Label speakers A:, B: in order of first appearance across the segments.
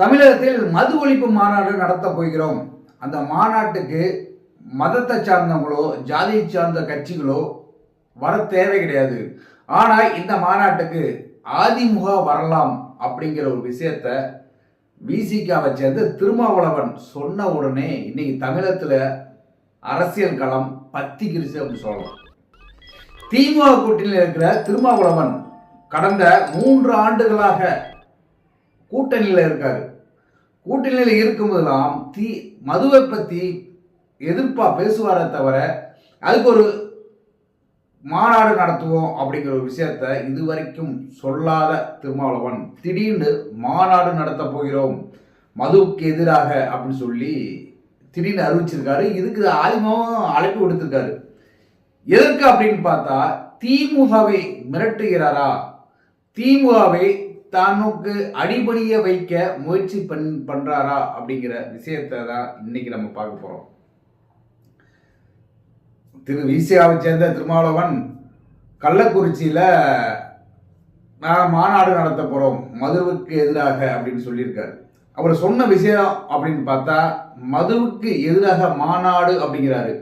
A: தமிழகத்தில் மது ஒழிப்பு மாநாடு நடத்த போகிறோம். அந்த மாநாட்டுக்கு மதத்தை சார்ந்தவங்களோ ஜாதியை சார்ந்த கட்சிகளோ வர தேவை கிடையாது. ஆனால் இந்த மாநாட்டுக்கு அதிமுக வரலாம் அப்படிங்கிற ஒரு விஷயத்த விசிகாவை சேர்ந்து திருமாவளவன் சொன்ன உடனே இன்னைக்கு தமிழகத்தில் அரசியல் களம் பத்திக்கிருச்சு அப்படின்னு சொல்லலாம். திமுக கூட்டணியில் இருக்கிற திருமாவளவன் கடந்த மூன்று ஆண்டுகளாக கூட்டணியில் இருக்காரு. கூட்டணியில் இருக்கும்போதெல்லாம் தீ மதுவை பற்றி எதிர்ப்பாக பேசுவாரே தவிர அதுக்கு ஒரு மாநாடு நடத்துவோம் அப்படிங்கிற ஒரு விஷயத்த இதுவரைக்கும் சொல்லாத திருமாவளவன். திடீர்னு மாநாடு நடத்த போகிறோம் மதுவுக்கு எதிராக அப்படின்னு சொல்லி திடீர்னு அறிவிச்சிருக்காரு. இதுக்கு ஆதிமாவும் அழைப்பு கொடுத்துருக்காரு எதற்கு அப்படின்னு பார்த்தா திமுகவை மிரட்டுகிறாரா? திமுகவை தனக்கு அடிபணிய வைக்க முயற்சி பண் பண்றாரா அப்படிங்கிற விஷயத்தை தான் இன்னைக்கு நம்ம பார்க்க போறோம். திரு விசியாவை சேர்ந்த திருமாவளவன் கள்ளக்குறிச்சியில நான் மாநாடு நடத்த போறோம் மதுவுக்கு எதிராக அப்படின்னு சொல்லியிருக்காரு. அவர் சொன்ன விஷயம் அப்படின்னு பார்த்தா மதுவுக்கு எதிராக மாநாடு அப்படிங்கிறாரு.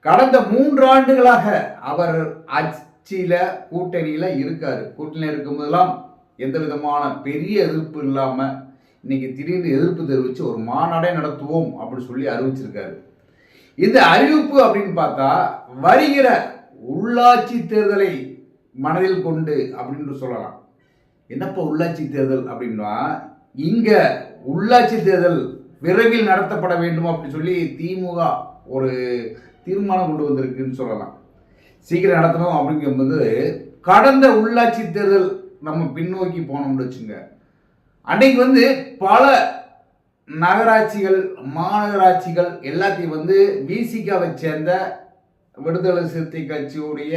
A: கடந்த மூன்று ஆண்டுகளாக அவர் ஆட்சியில கூட்டணியில இருக்காரு. கூட்டணியில இருக்கும்போதெல்லாம் எந்த விதமான பெரிய எதிர்ப்பு இல்லாமல் இன்னைக்கு திடீர்னு எதிர்ப்பு தெரிவித்து ஒரு மாநாடே நடத்துவோம் அப்படின்னு சொல்லி அறிவிச்சிருக்காரு. இந்த அறிவிப்பு அப்படின்னு பார்த்தா வருகிற உள்ளாட்சி தேர்தலை மனதில் கொண்டு அப்படின்னு சொல்லலாம். என்னப்பா உள்ளாட்சி தேர்தல் அப்படின்னா இங்க உள்ளாட்சி தேர்தல் விரைவில் நடத்தப்பட வேண்டும் அப்படின்னு சொல்லி திமுக ஒரு தீர்மானம் கொண்டு வந்திருக்குன்னு சொல்லலாம். சீக்கிரம் நடத்தணும் அப்படிங்கும்போது கடந்த உள்ளாட்சி தேர்தல் நம்ம பின்னோக்கி போனோம்னு வச்சுங்க. அன்னைக்கு வந்து பல நகராட்சிகள் மாநகராட்சிகள் எல்லாத்தையும் வந்து விசிகாவை சேர்ந்த விடுதலை சிறுத்தை கட்சியுடைய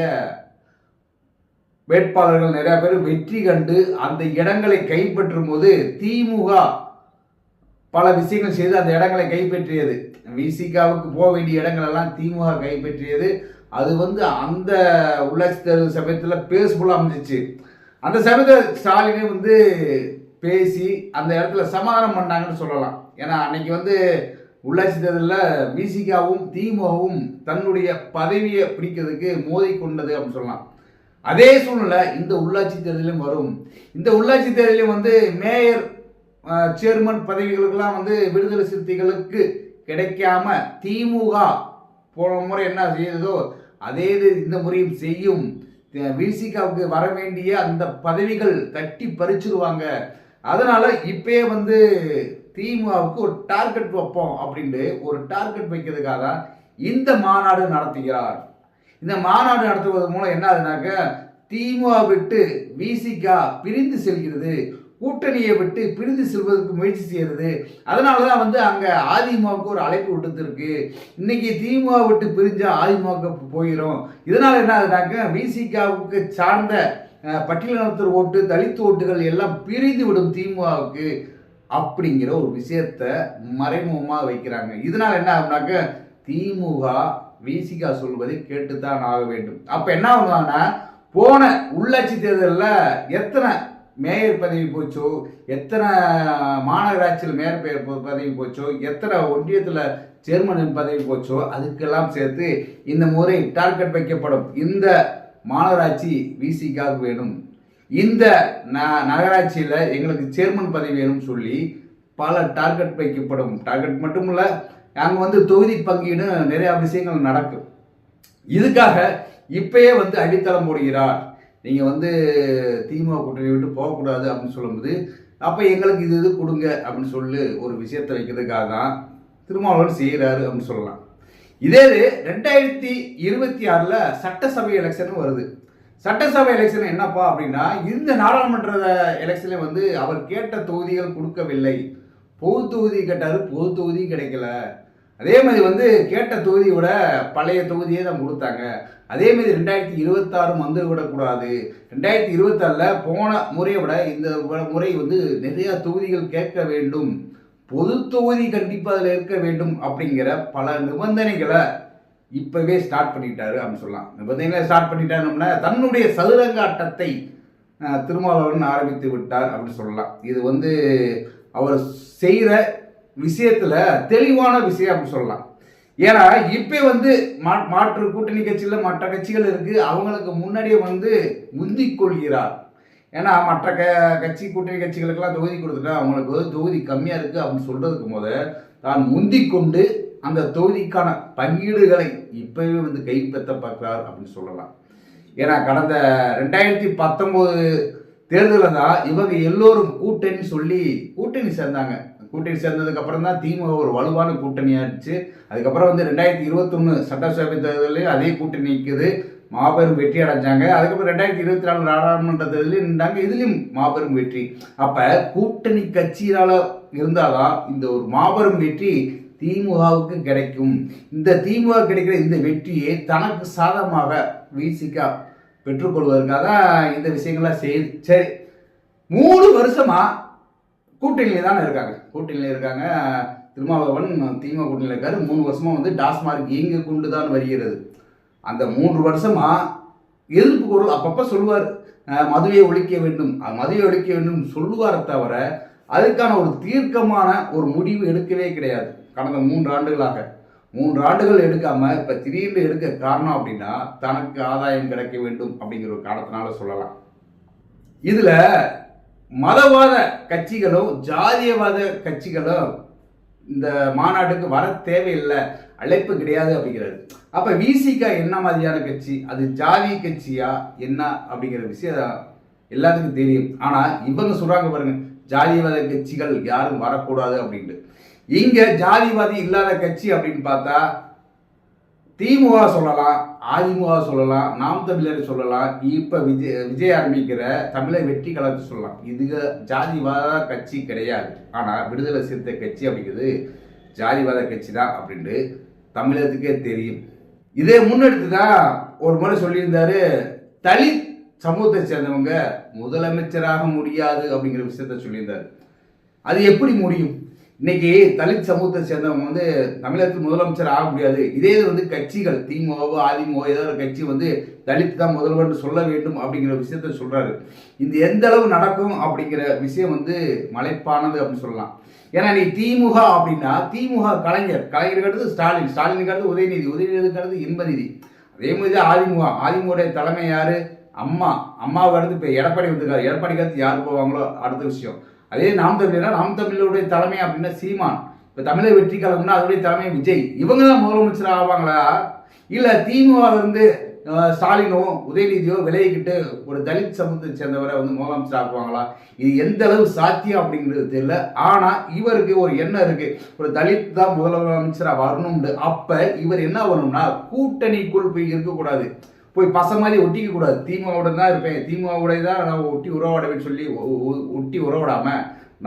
A: வேட்பாளர்கள் நிறைய பேர் வெற்றி கண்டு அந்த இடங்களை கைப்பற்றும் போது திமுக பல விஷயங்கள் செய்து அந்த இடங்களை கைப்பற்றியது. விசிகாவுக்கு போக வேண்டிய இடங்கள் எல்லாம் திமுக கைப்பற்றியது. அது வந்து அந்த உள்ளாட்சி தேர்தல் சமயத்தில் பேஸ்ஃபுல்லாக அமைஞ்சிச்சு. அந்த சமயத்தில் ஸ்டாலினே வந்து பேசி அந்த இடத்துல சமாதானம் பண்ணாங்கன்னு சொல்லலாம். ஏன்னா அன்னைக்கு வந்து உள்ளாட்சி தேர்தலில் விசிகாவும் திமுகவும் தன்னுடைய பதவியை பிடிக்கிறதுக்கு மோதி கொண்டது அப்படின்னு சொல்லலாம். அதே சூழ்நிலை இந்த உள்ளாட்சி தேர்தலிலும் வரும். இந்த உள்ளாட்சி தேர்தலையும் வந்து மேயர் சேர்மன் பதவிகளுக்கெல்லாம் வந்து விடுதலை சிறுத்தைகளுக்கு கிடைக்காம திமுக போன முறை என்ன செய்ததோ அதே இது இந்த முறையும் செய்யும். விசிகாவுக்கு வர வேண்டிய அந்த பதவிகள் தட்டி பறிச்சிருவாங்க. அதனால இப்பயே வந்து திமுகவுக்கு ஒரு டார்கெட் வைப்போம் அப்படின்ட்டு ஒரு டார்கெட் வைக்கிறதுக்காக தான் இந்த மாநாடு நடத்துகிறார். இந்த மாநாடு நடத்துவது மூலம் என்ன ஆகுதுனாக்க திமுக விட்டு விசிகா பிரிந்து செல்கிறது. கூட்டணியை விட்டு பிரிந்து செல்வதற்கு முயற்சி செய்கிறது. அதனால தான் வந்து அங்கே அதிமுகவுக்கு ஒரு அழைப்பு விட்டுருக்கு இன்னைக்கு திமுக விட்டு பிரிஞ்சால் அதிமுக போயிடும் இதனால் என்ன ஆகுதுனாக்க விசிகாவுக்கு சார்ந்த பட்டியலினத்தர் ஓட்டு தலித் ஓட்டுகள் எல்லாம் பிரிந்து விடும் திமுகவுக்கு அப்படிங்கிற ஒரு விஷயத்த மறைமுகமாக வைக்கிறாங்க. இதனால் என்ன ஆகுனாக்க திமுக விசிகா சொல்வதை கேட்டுத்தான் ஆக வேண்டும். அப்போ என்ன பண்ணுவாங்கன்னா போன உள்ளாட்சி தேர்தலில் எத்தனை மேயர் பதவி போச்சோ? எத்தனை மாநகராட்சியில் மேயர் பெயர் பதவி போச்சோ? எத்தனை ஒன்றியத்தில் சேர்மன் பதவி போச்சோ? அதுக்கெல்லாம் சேர்த்து இந்த முறை டார்கெட் வைக்கப்படும். இந்த மாநகராட்சி விசிக்காக வேணும். இந்த ந நகராட்சியில் எங்களுக்கு சேர்மன் பதவி வேணும்னு சொல்லி பல டார்கெட் வைக்கப்படும். டார்கெட் மட்டும் இல்லை அங்கே வந்து தொகுதி பங்கீடு நிறையா விஷயங்கள் நடக்கும். இதுக்காக இப்பயே வந்து அடித்தளம் போடுகிறார். நீங்கள் வந்து திமுக கூட்டணி விட்டு போகக்கூடாது அப்படின்னு சொல்லும்போது அப்போ எங்களுக்கு இது இது கொடுங்க அப்படின்னு சொல்லி ஒரு விஷயத்தை வைக்கிறதுக்காக தான் திருமாவளவன் செய்கிறாரு அப்படின்னு சொல்லலாம். இதே இது ரெண்டாயிரத்தி இருபத்தி ஆறில் சட்டசபை எலெக்ஷன் வருது. சட்டசபை எலெக்ஷன் என்னப்பா அப்படின்னா இந்த நாடாளுமன்ற எலெக்ஷனில் வந்து அவர் கேட்ட தொகுதிகள் கொடுக்கவில்லை. பொது தொகுதி கேட்டார் பொது தொகுதி கிடைக்கல. அதே மாதிரி வந்து கேட்ட தொகுதியோட பழைய தொகுதியே தான் கொடுத்தாங்க. அதே மாதிரி ரெண்டாயிரத்தி இருபத்தாறும் வந்து விடக்கூடாது. ரெண்டாயிரத்தி இருபத்தாறில் போன முறையை விட இந்த முறை வந்து நிறைய தொகுதிகள் கேட்க வேண்டும். பொது தொகுதி கண்டிப்பாக அதில் இருக்க வேண்டும் அப்படிங்கிற பல நிபந்தனைகளை இப்போவே ஸ்டார்ட் பண்ணிட்டாரு அப்படின்னு சொல்லலாம். நிபந்தனைகளை ஸ்டார்ட் பண்ணிட்டாருன்னா தன்னுடைய சதுரங்க ஆட்டத்தை திருமாவளவன் ஆரம்பித்து விட்டார் அப்படின்னு சொல்லலாம். இது வந்து அவர் செய்கிற விஷயத்துல தெளிவான விஷயம் அப்படின்னு சொல்லலாம். ஏன்னா இப்போ வந்து மா மாற்று கூட்டணி கட்சியில் மற்ற கட்சிகள் இருக்குது அவங்களுக்கு முன்னாடியே வந்து முந்திக் கொள்கிறார். ஏன்னா மற்ற க கட்சி கூட்டணி கட்சிகளுக்கெல்லாம் தொகுதி கொடுத்துட்டா அவங்களுக்கு வந்து தொகுதி கம்மியாக இருக்குது அப்படின்னு சொல்கிறதுக்கு போது தான் முந்திக் கொண்டு அந்த தொகுதிக்கான பங்கீடுகளை இப்போவே வந்து கைப்பற்ற பார்க்கிறார் அப்படின்னு சொல்லலாம். ஏன்னா கடந்த ரெண்டாயிரத்தி பத்தொம்போது தேர்தலில் தான் இவங்க எல்லோரும் கூட்டணி சொல்லி கூட்டணி சேர்ந்தாங்க. கூட்டணி சேர்ந்ததுக்கு அப்புறம் தான் திமுக ஒரு வலுவான கூட்டணியாச்சு அதுக்கப்புறம் வந்து ரெண்டாயிரத்தி இருபத்தொன்று சட்டசபை தேர்தலையும் அதே கூட்டணி நிற்குது மாபெரும் வெற்றி அடைஞ்சாங்க. அதுக்கப்புறம் ரெண்டாயிரத்தி இருபத்தி நாலு நாடாளுமன்ற தேர்தலையும் நின்றாங்க. இதுலேயும் மாபெரும் வெற்றி. அப்போ கூட்டணி கட்சியினால இருந்தால்தான் இந்த ஒரு மாபெரும் வெற்றி திமுகவுக்கு கிடைக்கும். இந்த திமுக கிடைக்கிற இந்த வெற்றியை தனக்கு சாதகமாக விசிகா பெற்றுக்கொள்வதற்காக இந்த விஷயங்கள்லாம் செய்து சரி. மூணு வருஷமா கூட்டணியில் தானே இருக்காங்க. கூட்டணியில் இருக்காங்க. திருமாவளவன் திமுக கூட்டணியில் இருக்காரு. மூணு வருஷமாக வந்து டாஸ்மார்க் இயங்க கொண்டு தான் வருகிறது. அந்த மூன்று வருஷமாக எதிர்ப்பு குரல் அப்பப்போ சொல்லுவார். மதுவை ஒழிக்க வேண்டும். மதுவை ஒழிக்க வேண்டும் சொல்லுவாரே தவிர அதுக்கான ஒரு தீர்க்கமான ஒரு முடிவு எடுக்கவே கிடையாது. கடந்த மூன்று ஆண்டுகளாக. மூன்று ஆண்டுகள் எடுக்காமல் இப்போ திடீர்னு எடுக்க காரணம் அப்படின்னா தனக்கு ஆதாயம் கிடைக்க வேண்டும் அப்படிங்கிற ஒரு காரணத்தினால சொல்லலாம். இதில் மதவாத கட்சிகளும் ஜாதியவாத கட்சிகளும் இந்த மாநாட்டுக்கு வர தேவையில்லை. அழைப்பு கிடையாது அப்படிங்கிறது. அப்ப விசிகா என்ன மாதிரியான கட்சி? அது ஜாதி கட்சியா என்ன அப்படிங்கிற விஷயம் எல்லாத்துக்கும் தெரியும். ஆனா இவங்க சொல்றாங்க பாருங்க ஜாதிவாத கட்சிகள் யாரும் வரக்கூடாது அப்படின்ட்டு. இங்க ஜாதிவாதி இல்லாத கட்சி அப்படின்னு பார்த்தா திமுக சொல்லலாம் அதிமுக சொல்லலாம் நாம் தமிழர் சொல்லலாம் இப்போ விஜய் விஜய் ஆரம்பிக்கிற தமிழை வெற்றி கலந்து சொல்லலாம். இதுக ஜாதிவாத கட்சி கிடையாது. ஆனால் விடுதலை சிறுத்தை கட்சி அப்படிங்கிறது ஜாதிவாத கட்சி தான் அப்படின்ட்டு தமிழகத்துக்கே தெரியும். இதை முன்னெடுத்து தான் ஒரு முறை சொல்லியிருந்தாரு தலித் சமூகத்தை சேர்ந்தவங்க முதலமைச்சராக முடியாது அப்படிங்கிற விஷயத்த சொல்லியிருந்தார். அது எப்படி முடியும்? இன்னைக்கு தலித் சமூகத்தை சேர்ந்தவங்க வந்து தமிழகத்தில் முதலமைச்சர் ஆக முடியாது. இதே இது வந்து கட்சிகள் திமுகவோ அதிமுக ஏதோ ஒரு கட்சி வந்து தலித் தான் முதல்வர் சொல்ல வேண்டும் அப்படிங்கிற விஷயத்த சொல்றாரு. இது எந்த அளவு நடக்கும் அப்படிங்கிற விஷயம் வந்து மலைப்பானது அப்படின்னு சொல்லலாம். ஏன்னா நீ திமுக அப்படின்னா திமுக கலைஞர் கலைஞருக்கு அடுத்து ஸ்டாலின். ஸ்டாலினுக்கு உதயநிதி. உதயநிதிக்கு இன்பநிதி. அதே மாதிரி தான் அதிமுக. அதிமுகடைய தலைமை யாரு? அம்மா. அம்மாவுக்கு அடுத்து இப்போ எடப்பாடி வந்திருக்காரு. எடப்பாடிக்கு அடுத்து யார் போவாங்களோ அடுத்த விஷயம். அதே நாம் தமிழர்னா நாம் தமிழருடைய தலைமை அப்படின்னா சீமான். இப்போ தமிழர் வெற்றி கழகம்னா அதோடைய தலைமை விஜய். இவங்க தான் முதலமைச்சர் ஆவாங்களா? இல்லை திமுக ஸ்டாலினோ உதயநிதியோ விலகிக்கிட்டு ஒரு தலித் சமூகத்தை சேர்ந்தவரை வந்து முதலமைச்சர் ஆக்குவாங்களா? இது எந்த அளவு சாத்தியம் அப்படிங்கிறது தெரியல. ஆனால் இவருக்கு ஒரு எண்ணம் இருக்குது ஒரு தலித் தான் முதலமைச்சராக வரணும்னு. அப்போ இவர் என்ன வரணும்னா கூட்டணிக்குள் போய் இருக்கக்கூடாது. போய் பச மாதிரி ஒட்டிக்க கூடாது. திமுகவுடன் தான் இருப்பேன். திமுகவுடைய தான் நான் ஒட்டி உறவாடுவேன்னு சொல்லி ஒட்டி உறவாடாம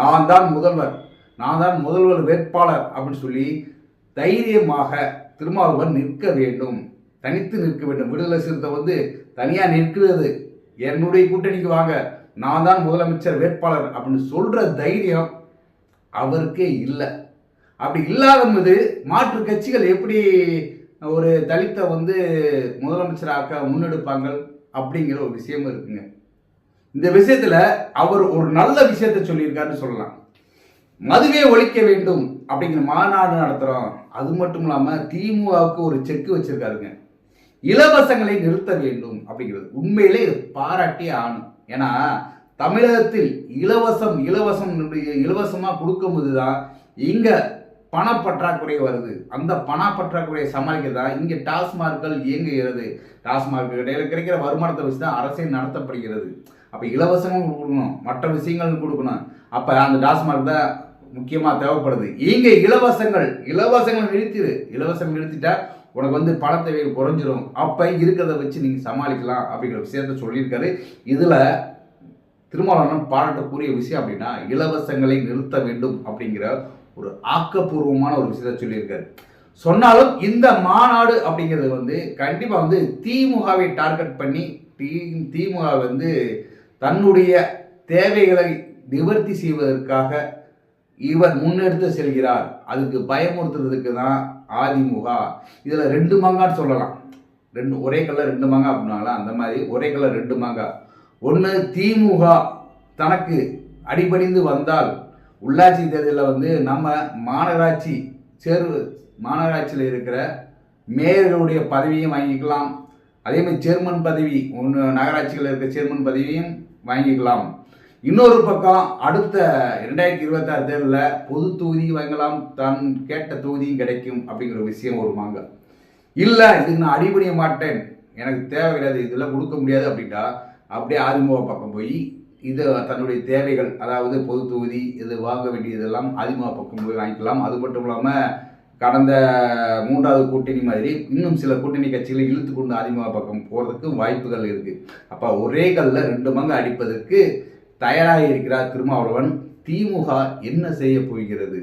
A: நான் தான் முதல்வர். நான் தான் முதல்வர் வேட்பாளர் அப்படின்னு சொல்லி தைரியமாக திருமாவளவன் நிற்க வேண்டும். தனித்து நிற்க வேண்டும். விடுதலை சிறுத்தை வந்து தனியாக நிற்கிறது. என்னுடைய கூட்டணிக்கு வாங்க. நான் தான் முதலமைச்சர் வேட்பாளர் அப்படின்னு சொல்கிற தைரியம் அவருக்கே இல்லை. அப்படி இல்லாத போது மாற்று கட்சிகள் எப்படி ஒரு தலித்தை வந்து முதலமைச்சராக்க முன்னெடுப்பாங்க அப்படிங்கிற ஒரு விஷயம் இருக்குங்க. இந்த விஷயத்துல அவர் ஒரு நல்ல விஷயத்தை சொல்லியிருக்காருன்னு சொல்லலாம். மதுவே ஒழிக்க வேண்டும் அப்படிங்கிற மாநாடு நடத்துகிறோம் அது மட்டும் இல்லாமல் திமுகவுக்கு ஒரு செக் வச்சிருக்காருங்க. இலவசங்களை நிறுத்த வேண்டும் அப்படிங்கிறது. உண்மையிலே பாராட்டி ஆணும் ஏன்னா தமிழகத்தில் இலவசம் இலவசம் இலவசமாக கொடுக்கும்போது தான் இங்கே பணப்பற்றாக்குறை வருது. அந்த பணப்பற்றாக்குறையை சமாளிக்க தான் இங்க டாஸ்மார்க்கள் இயங்குகிறது. டாஸ்மார்க் இடையில கிடைக்கிற வருமானத்தை வச்சு தான் அரசே நடத்தப்படுகிறது. அப்போ இலவசமும் கொடுக்கணும். மற்ற விஷயங்கள் கொடுக்கணும். அப்போ அந்த டாஸ்மார்க் தான் முக்கியமாக தேவைப்படுது. இங்கே இலவசங்கள் இலவசங்கள் நிறுத்திடு இலவசம் நிறுத்திட்டா உனக்கு வந்து பண தேவை குறைஞ்சிரும். அப்போ இருக்கிறத வச்சு நீங்கள் சமாளிக்கலாம் அப்படிங்கிற விஷயத்த சொல்லியிருக்காரு. இதில் திருமாவளவன் பாராட்டக்கூடிய விஷயம் அப்படின்னா இலவசங்களை நிறுத்த வேண்டும் அப்படிங்கிற ஒரு ஆக்கப்பூர்வமான ஒரு விஷயத்தை சொல்லியிருக்காரு. சொன்னாலும் இந்த மாநாடு அப்படிங்கிறது வந்து கண்டிப்பாக வந்து திமுகவை டார்கெட் பண்ணி தி திமுக வந்து தன்னுடைய தேவைகளை நிவர்த்தி செய்வதற்காக இவர் முன்னெடுத்து செல்கிறார். அதுக்கு பயமுறுத்துறதுக்கு தான் அதிமுக. இதில் ரெண்டு மாங்கான்னு சொல்லலாம். ரெண்டு ஒரே கலர் ரெண்டு மாங்கா அப்படின்னாங்களா? அந்த மாதிரி ஒரே கலர் ரெண்டு மாங்கா. ஒன்று திமுக தனக்கு அடிபணிந்து வந்தால் உள்ளாட்சி தேர்தலில் வந்து நம்ம மாநகராட்சி சேர்வு மாநகராட்சியில் இருக்கிற மேயர்களுடைய பதவியும் வாங்கிக்கலாம். அதே மாதிரி சேர்மன் பதவி ஒன்று நகராட்சிகளில் இருக்க சேர்மன் பதவியும் வாங்கிக்கலாம். இன்னொரு பக்கம் அடுத்த ரெண்டாயிரத்தி இருபத்தாறு தேர்தலில் பொது தொகுதி வாங்கலாம். தான் கேட்ட தொகுதியும் கிடைக்கும் அப்படிங்கிற விஷயம் வருவாங்க இல்லை இதுக்கு நான் அடிபணிய மாட்டேன். எனக்கு தேவை கிடையாது. இதெல்லாம் கொடுக்க முடியாது அப்படின்ட்டா அப்படியே ஆதிமுக பக்கம் போய் இது தன்னுடைய தேவைகள் அதாவது பொது தொகுதி இது வாங்க வேண்டியதெல்லாம் அதிமுக பக்கம் போய் வாங்கிக்கலாம். அது மட்டும் இல்லாமல் கடந்த மூன்றாவது கூட்டணி மாதிரி இன்னும் சில கூட்டணி கட்சிகளை இழுத்து கொண்டு அதிமுக பக்கம் போகிறதுக்கு வாய்ப்புகள் இருக்குது அப்போ ஒரே கல்ல ரெண்டு மங்கு அடிப்பதற்கு தயாராக இருக்கிறார் திருமாவளவன். திமுக என்ன செய்ய போகிறது?